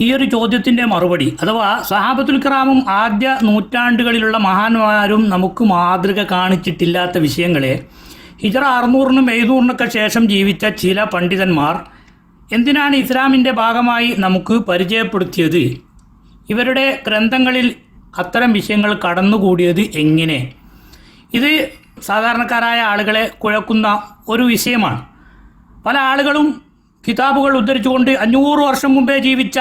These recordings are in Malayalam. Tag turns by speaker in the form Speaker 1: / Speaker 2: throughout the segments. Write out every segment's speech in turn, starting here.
Speaker 1: ഈ ഒരു ചോദ്യത്തിന്റെ മറുപടി അഥവാ സഹാബത്തുൽ കിറാമും ആദ്യ നൂറ്റാണ്ടുകളിലുള്ള മഹാന്മാരും നമുക്ക് മാതൃക കാണിച്ചിട്ടില്ലാത്ത വിഷയങ്ങളെ ഹിജറ അറുന്നൂറിനും എഴുന്നൂറിനൊക്കെ ശേഷം ജീവിച്ച ചില പണ്ഡിതന്മാർ എന്തിനാണ് ഇസ്ലാമിന്റെ ഭാഗമായി നമുക്ക് പരിചയപ്പെടുത്തിയത്? ഇവരുടെ ഗ്രന്ഥങ്ങളിൽ അത്തരം വിഷയങ്ങൾ കടന്നുകൂടിയത് എങ്ങനെ? ഇത് സാധാരണക്കാരായ ആളുകളെ കുഴക്കുന്ന ഒരു വിഷയമാണ്. പല ആളുകളും കിതാബുകൾ ഉദ്ധരിച്ചുകൊണ്ട് അഞ്ഞൂറ് വർഷം മുമ്പേ ജീവിച്ച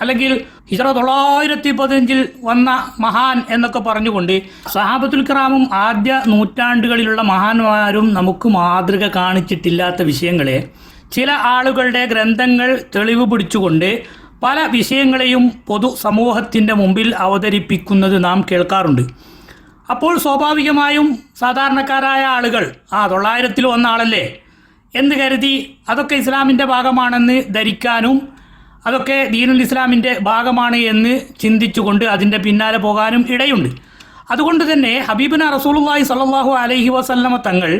Speaker 1: അല്ലെങ്കിൽ ഹിജറ തൊള്ളായിരത്തി പതിനഞ്ചിൽ വന്ന മഹാൻ എന്നൊക്കെ പറഞ്ഞുകൊണ്ട് സഹാബത്തുൽ കിറാമും ആദ്യ നൂറ്റാണ്ടുകളിലുള്ള മഹാന്മാരും നമുക്ക് മാതൃക കാണിച്ചിട്ടില്ലാത്ത വിഷയങ്ങളെ ചില ആളുകളുടെ ഗ്രന്ഥങ്ങൾ തെളിവ് പിടിച്ചുകൊണ്ട് പല വിഷയങ്ങളെയും പൊതു സമൂഹത്തിന്റെ മുമ്പിൽ അവതരിപ്പിക്കുന്നത് നാം കേൾക്കാറുണ്ട്. അപ്പോൾ സ്വാഭാവികമായും സാധാരണക്കാരായ ആളുകൾ ആ തൊള്ളായിരത്തിൽ വന്ന ആളല്ലേ? എന്ന് കരുതി അതൊക്കെ ഇസ്ലാമിന്റെ ഭാഗമാണെന്ന് ധരിക്കാനും അതൊക്കെ ദീനുൽ ഇസ്ലാമിന്റെ ഭാഗമാണ് എന്ന് ചിന്തിച്ചുകൊണ്ട് അതിന്റെ പിന്നാലെ പോകാനും ഇടയുണ്ട്. അതുകൊണ്ട് തന്നെ ഹബീബിന റസൂലുള്ളാഹി സ്വല്ലല്ലാഹു അലൈഹി വസല്ലമ തങ്ങൾ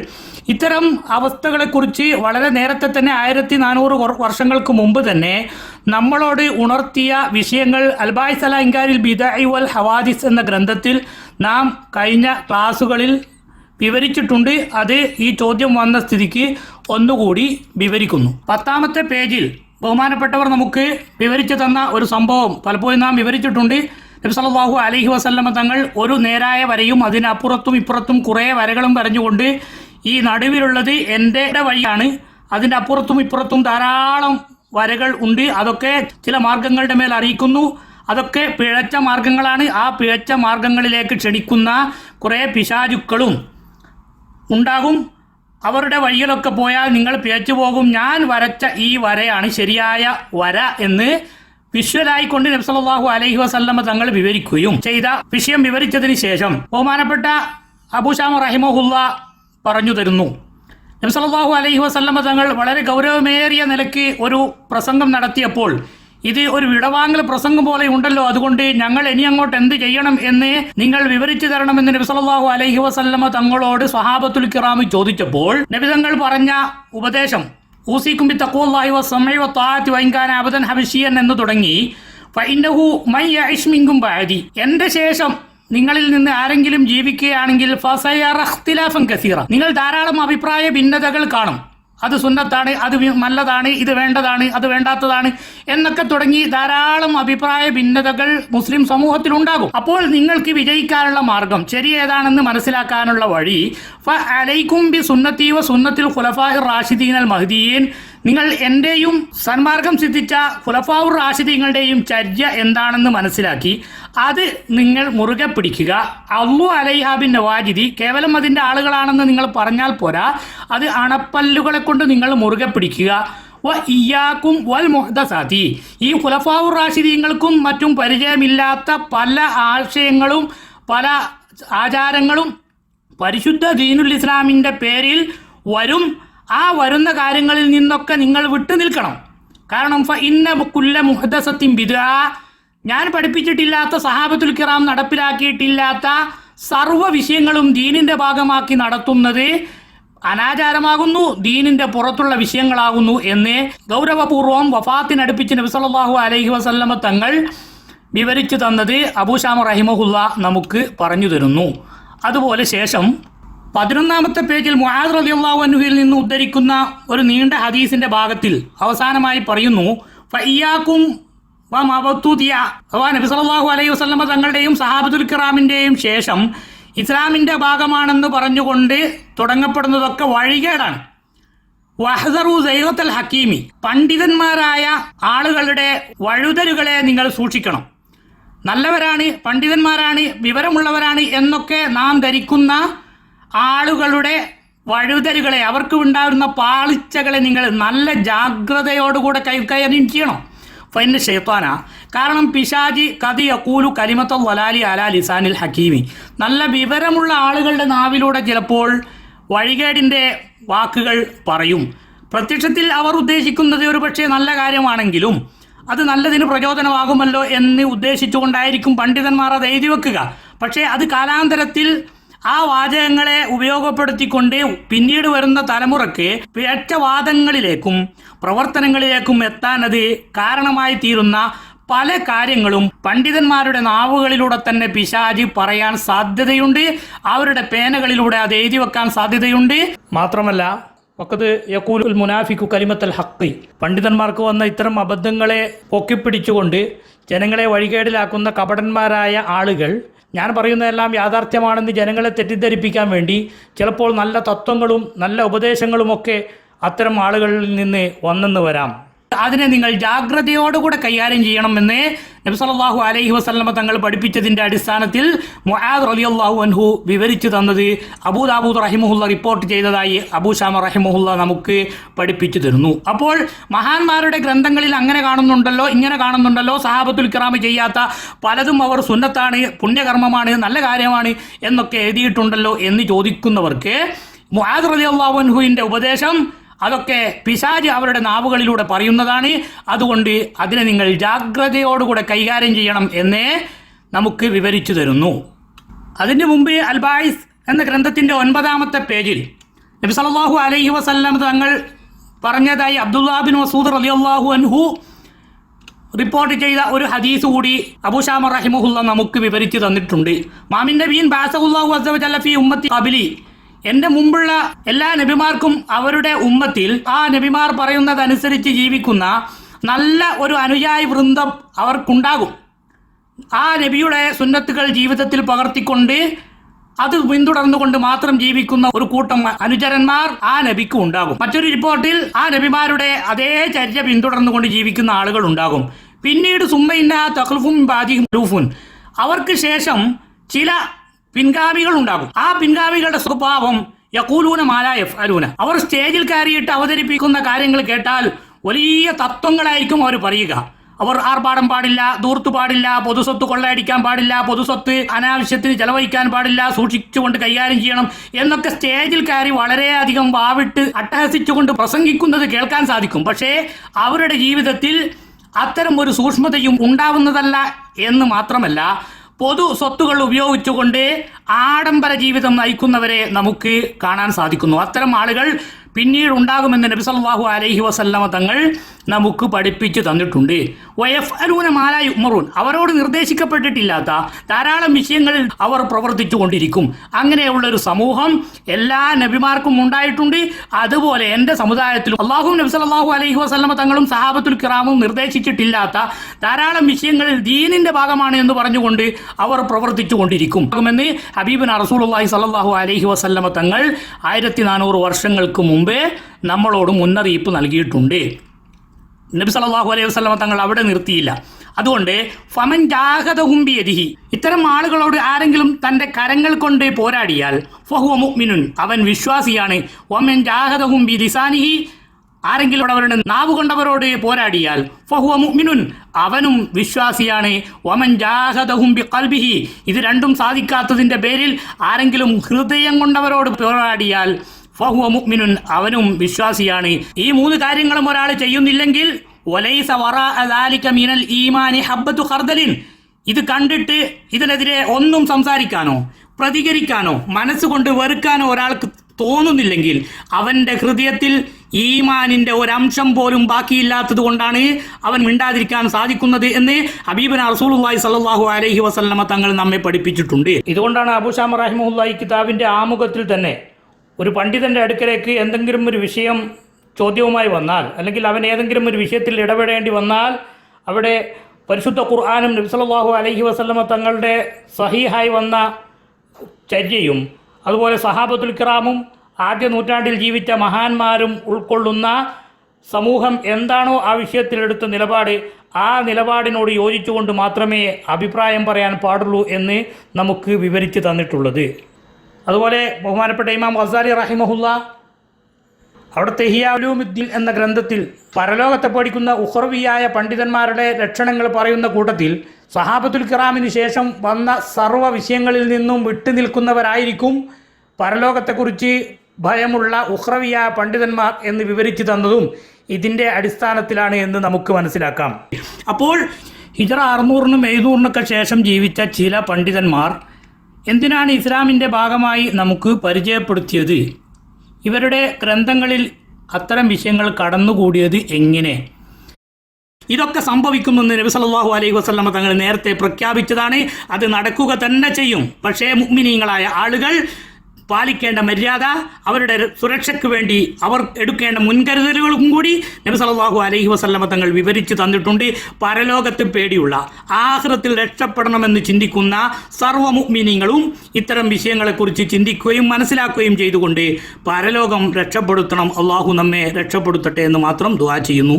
Speaker 1: ഇത്തരം അവസ്ഥകളെക്കുറിച്ച് വളരെ നേരത്തെ തന്നെ ആയിരത്തി നാനൂറ് വർഷങ്ങൾക്ക് മുമ്പ് തന്നെ നമ്മളോട് ഉണർത്തിയ വിഷയങ്ങൾ അൽബായ് സലാഹിൻകാരിൽ ബിദായി വൽ ഹവാദിസ് എന്ന ഗ്രന്ഥത്തിൽ നാം കഴിഞ്ഞ ക്ലാസ്സുകളിൽ വിവരിച്ചിട്ടുണ്ട്. അത് ഈ ചോദ്യം വന്ന സ്ഥിതിക്ക് ഒന്നുകൂടി വിവരിക്കുന്നു. പത്താമത്തെ പേജിൽ ബഹുമാനപ്പെട്ടവർ നമുക്ക് വിവരിച്ചു തന്ന ഒരു സംഭവം പലപ്പോഴും നാം വിവരിച്ചിട്ടുണ്ട്. നബി സല്ലല്ലാഹു അലൈഹി വസല്ലമ തങ്ങൾ ഒരു നേരായ വരയും അതിനപ്പുറത്തും ഇപ്പുറത്തും കുറേ വരകളും വരഞ്ഞുകൊണ്ട് ഈ നടുവിലുള്ളത് എന്റെ വഴിയാണ്. അതിന്റെ അപ്പുറത്തും ഇപ്പുറത്തും ധാരാളം വരകൾ ഉണ്ട്. അതൊക്കെ ചില മാർഗങ്ങളുടെ മേൽ അറിയിക്കുന്നു. അതൊക്കെ പിഴച്ച മാർഗങ്ങളാണ്. ആ പിഴച്ച മാർഗങ്ങളിലേക്ക് ക്ഷണിക്കുന്ന കുറേ പിശാചുക്കളും ഉണ്ടാകും. അവരുടെ വഴികളൊക്കെ പോയാൽ നിങ്ങൾ പിഴച്ചു പോകും. ഞാൻ വരച്ച ഈ വരയാണ് ശരിയായ വര എന്ന് വിഷ്വലായിക്കൊണ്ട് നബ്സലാഹു അലൈഹി വസല്ലമ തങ്ങൾ വിവരിക്കുകയും ചെയ്ത വിഷയം വിവരിച്ചതിന് ശേഷം ബഹുമാനപ്പെട്ട അബുഷാമ റഹിമഹുല്ല പറഞ്ഞു തരുന്നു. നബ്സലാഹു അലൈഹി വസല്ലമ തങ്ങൾ വളരെ ഗൗരവമേറിയ നിലയ്ക്ക് ഒരു പ്രസംഗം നടത്തിയപ്പോൾ ഇത് ഒരു വിടവാങ്ങൽ പ്രസംഗം പോലെ ഉണ്ടല്ലോ. അതുകൊണ്ട് ഞങ്ങൾ ഇനി അങ്ങോട്ട് എന്ത് ചെയ്യണം എന്ന് നിങ്ങൾ വിവരിച്ചു തരണമെന്ന് നബി സല്ലല്ലാഹു അലൈഹി വസല്ലമ തങ്ങളോട് സ്വഹാബത്തുൽ കിറാമി ചോദിച്ചപ്പോൾ നബി തങ്ങൾ പറഞ്ഞ ഉപദേശം ഊസിക്കും ബി തഖ്വല്ലാഹി വസ്സമഇ വത്താഅത്തി വഇൻകാന അബദൻ ഹബിഷിയൻ എന്ന് തുടങ്ങി ഫൈൻഡഹു മൈ ഐഷ്മിങ്കും മിൻകും എന്റെ ശേഷം നിങ്ങളിൽ നിന്ന് ആരെങ്കിലും ജീവിക്കുകയാണെങ്കിൽ കസീറ നിങ്ങൾ ധാരാളം അഭിപ്രായ ഭിന്നതകൾ കാണും. അത് സുന്നത്താണ് അത് നല്ലതാണ് ഇത് വേണ്ടതാണ് അത് വേണ്ടാത്തതാണ് എന്നൊക്കെ തുടങ്ങി ധാരാളം അഭിപ്രായ ഭിന്നതകൾ മുസ്ലിം സമൂഹത്തിൽ ഉണ്ടാകും. അപ്പോൾ നിങ്ങൾക്ക് വിജയിക്കാനുള്ള മാർഗം ശരി ഏതാണെന്ന് മനസ്സിലാക്കാനുള്ള വഴി ഫ അലൈക്കും ബി സുന്നത്തീവ സുന്നത്തിൽ ഖുലഫാ റാഷിദീൻ അൽ മഹദീൻ നിങ്ങൾ എന്റെയും സന്മാർഗം സിദ്ധിച്ച ഫുലഫാവൂർ റാഷിദീങ്ങളുടെയും ചര്യ എന്താണെന്ന് മനസ്സിലാക്കി അത് നിങ്ങൾ മുറുകെ പിടിക്കുക. അള്ളു അലൈഹാബിൻ നവാജിദി കേവലം അതിന്റെ ആളുകളാണെന്ന് നിങ്ങൾ പറഞ്ഞാൽ പോരാ. അത് അണപ്പല്ലുകളെ കൊണ്ട് നിങ്ങൾ മുറുകെ പിടിക്കുക. വ ഇയാക്കും വൽ മുഹദസാത്തി ഈ ഫുലഫാവൂർ റാഷിദീങ്ങൾക്കും മറ്റും പരിചയമില്ലാത്ത പല ആശയങ്ങളും പല ആചാരങ്ങളും പരിശുദ്ധ ദീനുൽ ഇസ്ലാമിന്റെ പേരിൽ വരും. ആ വരുന്ന കാര്യങ്ങളിൽ നിന്നൊക്കെ നിങ്ങൾ വിട്ടു നിൽക്കണം. കാരണം ഇന്ന കുല്ല മുഹദസത്തിൻ ബിദ ഞാൻ പഠിപ്പിച്ചിട്ടില്ലാത്ത സഹാബത്തുൽ കിറാം നടപ്പിലാക്കിയിട്ടില്ലാത്ത സർവ വിഷയങ്ങളും ദീനിന്റെ ഭാഗമാക്കി നടത്തുന്നത് അനാചാരമാകുന്നു ദീനിന്റെ പുറത്തുള്ള വിഷയങ്ങളാകുന്നു എന്ന് ഗൗരവപൂർവം വഫാത്തിനടുപ്പിച്ച് നബി സല്ലല്ലാഹു അലൈഹി വസല്ലമ തങ്ങൾ വിവരിച്ചു തന്നത് അബൂഷാമ റഹിമഹുല്ല നമുക്ക് പറഞ്ഞു തരുന്നു. അതുപോലെ ശേഷം പതിനൊന്നാമത്തെ പേജിൽ മുഹാദ് റലി അൻഹുവിൽ നിന്ന് ഉദ്ധരിക്കുന്ന ഒരു നീണ്ട ഹദീസിന്റെ ഭാഗത്തിൽ അവസാനമായി പറയുന്നു ഫയ്യാക്കും നബി സല്ലല്ലാഹു അലൈഹി വസല്ലമ തങ്ങളുടെയും സഹാബത്തുൽ കിറാമിന്റെയും ശേഷം ഇസ്ലാമിന്റെ ഭാഗമാണെന്ന് പറഞ്ഞുകൊണ്ട് തുടങ്ങപ്പെടുന്നതൊക്കെ വഴികേടാണ്. വഹദറു സൈറത്തൽ ഹക്കീമി. പണ്ഡിതന്മാരായ ആളുകളുടെ വഴുതലുകളെ നിങ്ങൾ സൂക്ഷിക്കണം. നല്ലവരാണ് പണ്ഡിതന്മാരാണ് വിവരമുള്ളവരാണ് എന്നൊക്കെ നാം ധരിക്കുന്ന ആളുകളുടെ വഴുതലുകളെ അവർക്ക് ഉണ്ടാകുന്ന പാളിച്ചകളെ നിങ്ങൾ നല്ല ജാഗ്രതയോടുകൂടെ കൈകാര്യം ചെയ്യണം. ഫൈന്റെ ഷെയ്ത്താന കാരണം പിശാജി കതി അക്കൂലു കലിമത്ത വലാലി അലാ ലിസാനിൽ ഹക്കീമി നല്ല വിവരമുള്ള ആളുകളുടെ നാവിലൂടെ ചിലപ്പോൾ വഴികേടിന്റെ വാക്കുകൾ പറയും. പ്രത്യക്ഷത്തിൽ അവർ ഉദ്ദേശിക്കുന്നത് ഒരു പക്ഷേ നല്ല കാര്യമാണെങ്കിലും അത് നല്ലതിന് പ്രചോദനമാകുമല്ലോ എന്ന് ഉദ്ദേശിച്ചുകൊണ്ടായിരിക്കും പണ്ഡിതന്മാർ അത് എഴുതി വെക്കുക. പക്ഷേ അത് കാലാന്തരത്തിൽ ആ വാചകങ്ങളെ ഉപയോഗപ്പെടുത്തിക്കൊണ്ട് പിന്നീട് വരുന്ന തലമുറയ്ക്ക് പിഴച്ച പ്രവർത്തനങ്ങളിലേക്കും എത്താൻ അത് കാരണമായി തീരുന്ന പല കാര്യങ്ങളും പണ്ഡിതന്മാരുടെ നാവുകളിലൂടെ തന്നെ പിശാജി പറയാൻ സാധ്യതയുണ്ട്. അവരുടെ പേനകളിലൂടെ അത് എഴുതി വെക്കാൻ സാധ്യതയുണ്ട്. മാത്രമല്ല ഒക്കത് യക്കൂലുൽ മുനാഫിക്കു കലിമത്തൽ ഹക്കി പണ്ഡിതന്മാർക്ക് വന്ന ഇത്തരം അബദ്ധങ്ങളെ പൊക്കിപ്പിടിച്ചുകൊണ്ട് ജനങ്ങളെ വഴികേടിലാക്കുന്ന കപടന്മാരായ ആളുകൾ ഞാൻ പറയുന്നതെല്ലാം യാഥാർത്ഥ്യമാണെന്ന് ജനങ്ങളെ തെറ്റിദ്ധരിപ്പിക്കാൻ വേണ്ടി. ചിലപ്പോൾ നല്ല തത്വങ്ങളും നല്ല ഉപദേശങ്ങളുമൊക്കെ അത്തരം ആളുകളിൽ നിന്ന് വന്നെന്ന് വരാം. അതിനെ നിങ്ങൾ ജാഗ്രതയോടുകൂടെ കൈകാര്യം ചെയ്യണമെന്ന് നബി സല്ലല്ലാഹു അലൈഹി വസ്ലമ തങ്ങൾ പഠിപ്പിച്ചതിന്റെ അടിസ്ഥാനത്തിൽ മുആദ് അള്ളാഹു അൻഹു വിവരിച്ചു തന്നത് അബൂദാബൂദ് റഹിമുല്ല റിപ്പോർട്ട് ചെയ്തതായി അബൂ ഷാമ റഹിമുല്ല നമുക്ക് പഠിപ്പിച്ചു തരുന്നു. അപ്പോൾ മഹാന്മാരുടെ ഗ്രന്ഥങ്ങളിൽ അങ്ങനെ കാണുന്നുണ്ടല്ലോ ഇങ്ങനെ കാണുന്നുണ്ടല്ലോ സഹാബത്തുൽ കിറാമ് ചെയ്യാത്ത പലതും അവർ സുന്നത്താണ് പുണ്യകർമ്മമാണ് നല്ല കാര്യമാണ് എന്നൊക്കെ എഴുതിയിട്ടുണ്ടല്ലോ എന്ന് ചോദിക്കുന്നവർക്ക് മുആദ് അള്ളാഹു അൻഹുവിന്റെ ഉപദേശം അതൊക്കെ പിശാജ് അവരുടെ നാവുകളിലൂടെ പറയുന്നതാണ്. അതുകൊണ്ട് അതിനെ നിങ്ങൾ ജാഗ്രതയോടുകൂടെ കൈകാര്യം ചെയ്യണം എന്നേ നമുക്ക് വിവരിച്ചു തരുന്നു. അതിന് മുമ്പ് അൽബായിസ് എന്ന ഗ്രന്ഥത്തിന്റെ ഒൻപതാമത്തെ പേജിൽ നബി സല്ലല്ലാഹു അലൈഹി വസല്ലം തങ്ങൾ പറഞ്ഞതായി അബ്ദുല്ലാ ബിൻ മസൂദ് റളിയല്ലാഹു അൻഹു റിപ്പോർട്ട് ചെയ്ത ഒരു ഹദീസ് കൂടി അബൂഷാമ റഹിമുഹുല്ല നമുക്ക് വിവരിച്ചു തന്നിട്ടുണ്ട്. മാമിൻ നബീൻ ബാസഹുല്ലാഹു അസവജല്ലഫി ഉമ്മത്തി കബിലി എന്റെ മുമ്പുള്ള എല്ലാ നബിമാർക്കും അവരുടെ ഉമ്മത്തിൽ ആ നബിമാർ പറയുന്നതനുസരിച്ച് ജീവിക്കുന്ന നല്ല ഒരു അനുയായി വൃന്ദം അവർക്കുണ്ടാകും. ആ നബിയുടെ സുന്നത്തുകൾ ജീവിതത്തിൽ പകർത്തിക്കൊണ്ട് അത് പിന്തുടർന്നുകൊണ്ട് മാത്രം ജീവിക്കുന്ന ഒരു കൂട്ടം അനുചരന്മാർ ആ നബിക്ക് ഉണ്ടാകും. മറ്റൊരു റിപ്പോർട്ടിൽ ആ നബിമാരുടെ അതേ ചര്യ പിന്തുടർന്നുകൊണ്ട് ജീവിക്കുന്ന ആളുകൾ ഉണ്ടാകും. പിന്നീട് സുമ്മയിന്ന തഖ്ലുഫും ബാജിഹും റൂഫുൻ അവർക്ക് ശേഷം ചില പിൻഗാമികൾ ഉണ്ടാകും ആ പിൻഗാമികളുടെ സ്വഭാവം യക്കൂലൂന മാല എഫ് അവർ സ്റ്റേജിൽ കയറിയിട്ട് അവതരിപ്പിക്കുന്ന കാര്യങ്ങൾ കേട്ടാൽ വലിയ തത്വങ്ങളായിരിക്കും അവർ പറയുക. അവർ ആർഭാടം പാടില്ല ദൂർത്തു പാടില്ല പൊതുസ്വത്ത് കൊള്ളയടിക്കാൻ പാടില്ല പൊതുസ്വത്ത് അനാവശ്യത്തിന് ചെലവഴിക്കാൻ പാടില്ല സൂക്ഷിച്ചുകൊണ്ട് കൈകാര്യം ചെയ്യണം എന്നൊക്കെ സ്റ്റേജിൽ കയറി വളരെയധികം വാവിട്ട് അട്ടഹസിച്ചുകൊണ്ട് പ്രസംഗിക്കുന്നത് കേൾക്കാൻ സാധിക്കും. പക്ഷേ അവരുടെ ജീവിതത്തിൽ അത്തരം ഒരു സൂക്ഷ്മതയും ഉണ്ടാവുന്നതല്ല എന്ന് മാത്രമല്ല പൊതു സ്വത്തുകൾ ഉപയോഗിച്ചുകൊണ്ട് ആഡംബര ജീവിതം നയിക്കുന്നവരെ നമുക്ക് കാണാൻ സാധിക്കുന്നു. അത്തരം ആളുകൾ പിന്നീട് ഉണ്ടാകുമെന്ന് നബി സല്ലാഹു അലൈഹി വസല്ലമ തങ്ങൾ നമുക്ക് പഠിപ്പിച്ചു തന്നിട്ടുണ്ട്. വയഫ് അലൂന മാലായി ഉമറൂൻ അവരോട് നിർദ്ദേശിക്കപ്പെട്ടിട്ടില്ലാത്ത ധാരാളം വിഷയങ്ങളിൽ അവർ പ്രവർത്തിച്ചു കൊണ്ടിരിക്കും അങ്ങനെയുള്ള ഒരു സമൂഹം എല്ലാ നബിമാർക്കും ഉണ്ടായിട്ടുണ്ട്. അതുപോലെ എന്റെ സമുദായത്തിലും അള്ളാഹു നബി സല്ലാഹു അലൈഹി വസല്ലമ തങ്ങളും സഹാബത്തുൽ കിറാമും നിർദ്ദേശിച്ചിട്ടില്ലാത്ത ധാരാളം വിഷയങ്ങളിൽ ദീനിന്റെ ഭാഗമാണ് എന്ന് പറഞ്ഞുകൊണ്ട് അവർ പ്രവർത്തിച്ചു കൊണ്ടിരിക്കും ഹബീബിൻ റസൂലുള്ളാഹി സല്ലാഹു അലൈഹി വസല്ലമ തങ്ങൾ ആയിരത്തി നാനൂറ് വർഷങ്ങൾക്ക് മുമ്പേ നമ്മളോട് മുന്നറിയിപ്പ് നൽകിയിട്ടുണ്ട്. നബി സല്ലല്ലാഹു അലൈഹി വസല്ലമ തങ്ങൾ അവിടെ നിർത്തിയില്ല. അതുകൊണ്ട് ഫമൻ ജാഹദഹും ബിയദിഹി. ഇത്തരം ആളുകളോട് ആരെങ്കിലും തന്റെ കരങ്ങൾ കൊണ്ട് പോരാടിയാൽ ഫഹുവ മുഅ്മിനുൻ അവൻ വിശ്വാസിയാണ്. വമൻ ജാഹദഹും ഹുംബി ലിസാനിഹി ആരെങ്കിലും അവരുടെ നാവ് കൊണ്ടവരോട് പോരാടിയാൽ ഫഹുവ മുഅ്മിനുൻ അവനും വിശ്വാസിയാണ്. വമൻ ജാഹദഹും ബി ഖൽബിഹി ഇത് രണ്ടും സാധിക്കാത്തതിന്റെ പേരിൽ ആരെങ്കിലും ഹൃദയം കൊണ്ടവരോട് പോരാടിയാൽ ഫഹുവ മുക്മിനുൻ അവനും വിശ്വാസിയാണ്. ഈ മൂന്ന് കാര്യങ്ങളും ഒരാൾ ചെയ്യുന്നില്ലെങ്കിൽ വലൈസ വറ മിനൽ ഈമാനി ഹബ്ബത്തു ഖർദലിൻ. ഇത് കണ്ടിട്ട് ഇതിനെതിരെ ഒന്നും സംസാരിക്കാനോ പ്രതികരിക്കാനോ മനസ്സുകൊണ്ട് വെറുക്കാനോ ഒരാൾക്ക് തോന്നുന്നില്ലെങ്കിൽ അവന്റെ ഹൃദയത്തിൽ ഈമാനിന്റെ ഒരംശം പോലും ബാക്കിയില്ലാത്തത് കൊണ്ടാണ് അവൻ മിണ്ടാതിരിക്കാൻ സാധിക്കുന്നത് എന്ന് ഹബീബൻ റസൂലുള്ളാഹി സ്വല്ലല്ലാഹു അലഹി വസല്ലമ തങ്ങൾ നമ്മെ പഠിപ്പിച്ചിട്ടുണ്ട്. ഇതുകൊണ്ടാണ് അബുഷാം റഹിമുല്ലായി കിതാബിന്റെ ആമുഖത്തിൽ തന്നെ ഒരു പണ്ഡിതന്റെ അടുക്കലേക്ക് എന്തെങ്കിലും ഒരു വിഷയം ചോദ്യവുമായി വന്നാൽ അല്ലെങ്കിൽ അവൻ ഏതെങ്കിലും ഒരു വിഷയത്തിൽ ഇടപെടേണ്ടി വന്നാൽ അവിടെ പരിശുദ്ധ ഖുർആാനും നബി അലഹി വസ്ലമ തങ്ങളുടെ സഹീഹായി വന്ന ചര്യയും അതുപോലെ സഹാബത്തുൽ കിറാമും ആദ്യ നൂറ്റാണ്ടിൽ ജീവിച്ച മഹാന്മാരും ഉൾക്കൊള്ളുന്ന സമൂഹം എന്താണോ ആ വിഷയത്തിലെടുത്ത നിലപാട് ആ നിലപാടിനോട് യോജിച്ചുകൊണ്ട് മാത്രമേ അഭിപ്രായം പറയാൻ പാടുള്ളൂ എന്ന് നമുക്ക് വിവരിച്ച് തന്നിട്ടുള്ളത്. അതുപോലെ ബഹുമാനപ്പെട്ട ഇമാം വസാരി റഹിമഹുല്ല അവിടെ ഹിയാലുമുദ്ദീൻ എന്ന ഗ്രന്ഥത്തിൽ പരലോകത്തെ പഠിക്കുന്ന ഉഹർവിയായ പണ്ഡിതന്മാരുടെ ലക്ഷണങ്ങൾ പറയുന്ന കൂട്ടത്തിൽ സഹാബത്തുൽ കിറാമിന് ശേഷം വന്ന സർവ വിഷയങ്ങളിൽ നിന്നും വിട്ടുനിൽക്കുന്നവരായിരിക്കും പരലോകത്തെക്കുറിച്ച് ഭയമുള്ള ഉഹ്രവിയായ പണ്ഡിതന്മാർ എന്ന് വിവരിച്ചു തന്നതും ഇതിന്റെ അടിസ്ഥാനത്തിലാണ് എന്ന് നമുക്ക് മനസ്സിലാക്കാം. അപ്പോൾ ഹിജറ അറുന്നൂറിനും എഴുന്നൂറിനൊക്കെ ശേഷം ജീവിച്ച ചില പണ്ഡിതന്മാർ എന്തിനാണ് ഇസ്ലാമിന്റെ ഭാഗമായി നമുക്ക് പരിചയപ്പെടുത്തിയത്? ഇവരുടെ ഗ്രന്ഥങ്ങളിൽ അത്തരം വിഷയങ്ങൾ കടന്നുകൂടിയത് എങ്ങനെ? ഇതൊക്കെ സംഭവിക്കുമെന്ന് നബി സല്ലാഹു അലൈഹി വസല്ലമ തങ്ങൾ നേരത്തെ പ്രഖ്യാപിച്ചതാണ്. അത് നടക്കുക തന്നെ ചെയ്യും. പക്ഷേ മുഗ്മിനീങ്ങളായ ആളുകൾ പാലിക്കേണ്ട മര്യാദ അവരുടെ സുരക്ഷയ്ക്ക് വേണ്ടി അവർ എടുക്കേണ്ട മുൻകരുതലുകളും കൂടി നബി സല്ലല്ലാഹു അലൈഹി വസല്ലമ തങ്ങൾ വിവരിച്ചു തന്നിട്ടുണ്ട്. പരലോകത്ത് പേടിയുള്ള ആഹ്റത്തിൽ രക്ഷപ്പെടണമെന്ന് ചിന്തിക്കുന്ന സർവ മുഅ്മിനീങ്ങളും ഇത്തരം വിഷയങ്ങളെക്കുറിച്ച് ചിന്തിക്കുകയും മനസ്സിലാക്കുകയും ചെയ്തുകൊണ്ട് പരലോകം രക്ഷപ്പെടുത്തണം. അള്ളാഹു നമ്മെ രക്ഷപ്പെടുത്തട്ടെ എന്ന് മാത്രം ദുആ ചെയ്യുന്നു.